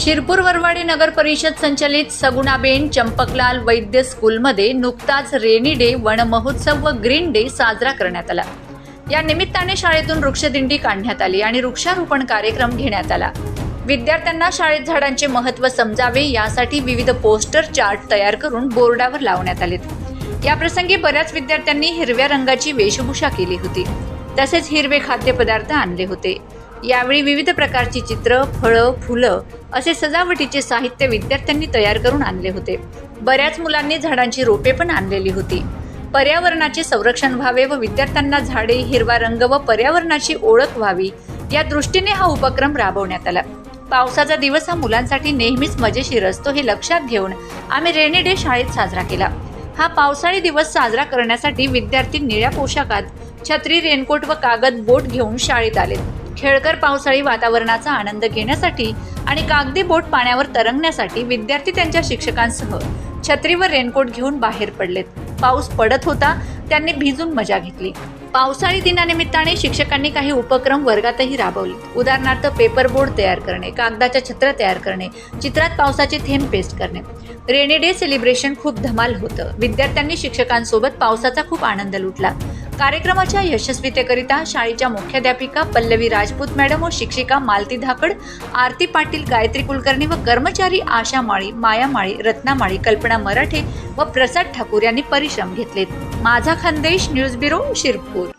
शिरपूर वरवाडी नगर परिषद संचलित सगुणाबेन चंपकलाल वैद्य स्कूलमध्ये नुकताच रेनी डे वन महोत्सव व ग्रीन डे साजरा करण्यात आला. या निमित्ताने शाळेतून वृक्षदिंडी काढण्यात आली आणि वृक्षारोपण कार्यक्रम घेण्यात आला. विद्यार्थ्यांना शाळेत झाडांचे महत्त्व समजावे यासाठी विविध पोस्टर चार्ट तयार करून बोर्डावर लावण्यात आलेत. या प्रसंगी बऱ्याच विद्यार्थ्यांनी हिरव्या रंगाची वेशभूषा केली होती. तसेच हिरवे खाद्यपदार्थ आणले होते. यावेळी विविध प्रकारची चित्र फळं फुलं असे सजावटीचे साहित्य विद्यार्थ्यांनी तयार करून आणले होते. बऱ्याच मुलांनी झाडांची रोपे पण आणलेली होती. पर्यावरणाचे संरक्षण व्हावे व विद्यार्थ्यांना झाडे हिरवा रंग व पर्यावरणाची ओळख व्हावी या दृष्टीने हा उपक्रम राबवण्यात आला. पावसाचा दिवस हा मुलांसाठी नेहमीच मजेशीर असतो हे लक्षात घेऊन आम्ही रेनी डे शाळेत साजरा केला. हा पावसाळी दिवस साजरा करण्यासाठी विद्यार्थी निळ्या पोशाखात छत्री रेनकोट व कागद बोट घेऊन शाळेत आले खेळकर पावसाळी वातावरणाचा आनंद घेण्यासाठी आणि कागदी बोट पाण्यावर तरंगण्यासाठी विद्यार्थी त्यांच्या शिक्षकांसह छत्री व रेनकोट घेऊन बाहेर पडलेत. पाऊस पडत होता त्यांनी भिजून मजा घेतली. पावसाळी दिनानिमित्ताने शिक्षकांनी काही उपक्रम वर्गातही राबवले. उदाहरणार्थ पेपर बोर्ड तयार करणे कागदाच्या छत्र तयार करणे चित्रात पावसाचे थेंब पेस्ट करणे. रेनी डे सेलिब्रेशन खूप धमाल होतं. विद्यार्थ्यांनी शिक्षकांसोबत पावसाचा खूप आनंद लुटला. कार्यक्रमाच्या यशस्वीतेकरिता शाळेच्या मुख्याध्यापिका पल्लवी राजपूत मॅडम व शिक्षिका मालती धाकड आरती पाटील गायत्री कुलकर्णी व कर्मचारी आशा माळी माया माळी रत्ना माळी कल्पना मराठे व प्रसाद ठाकूर यांनी परिश्रम घेतलेत. माझा खानदेश न्यूज ब्युरो शिरपूर.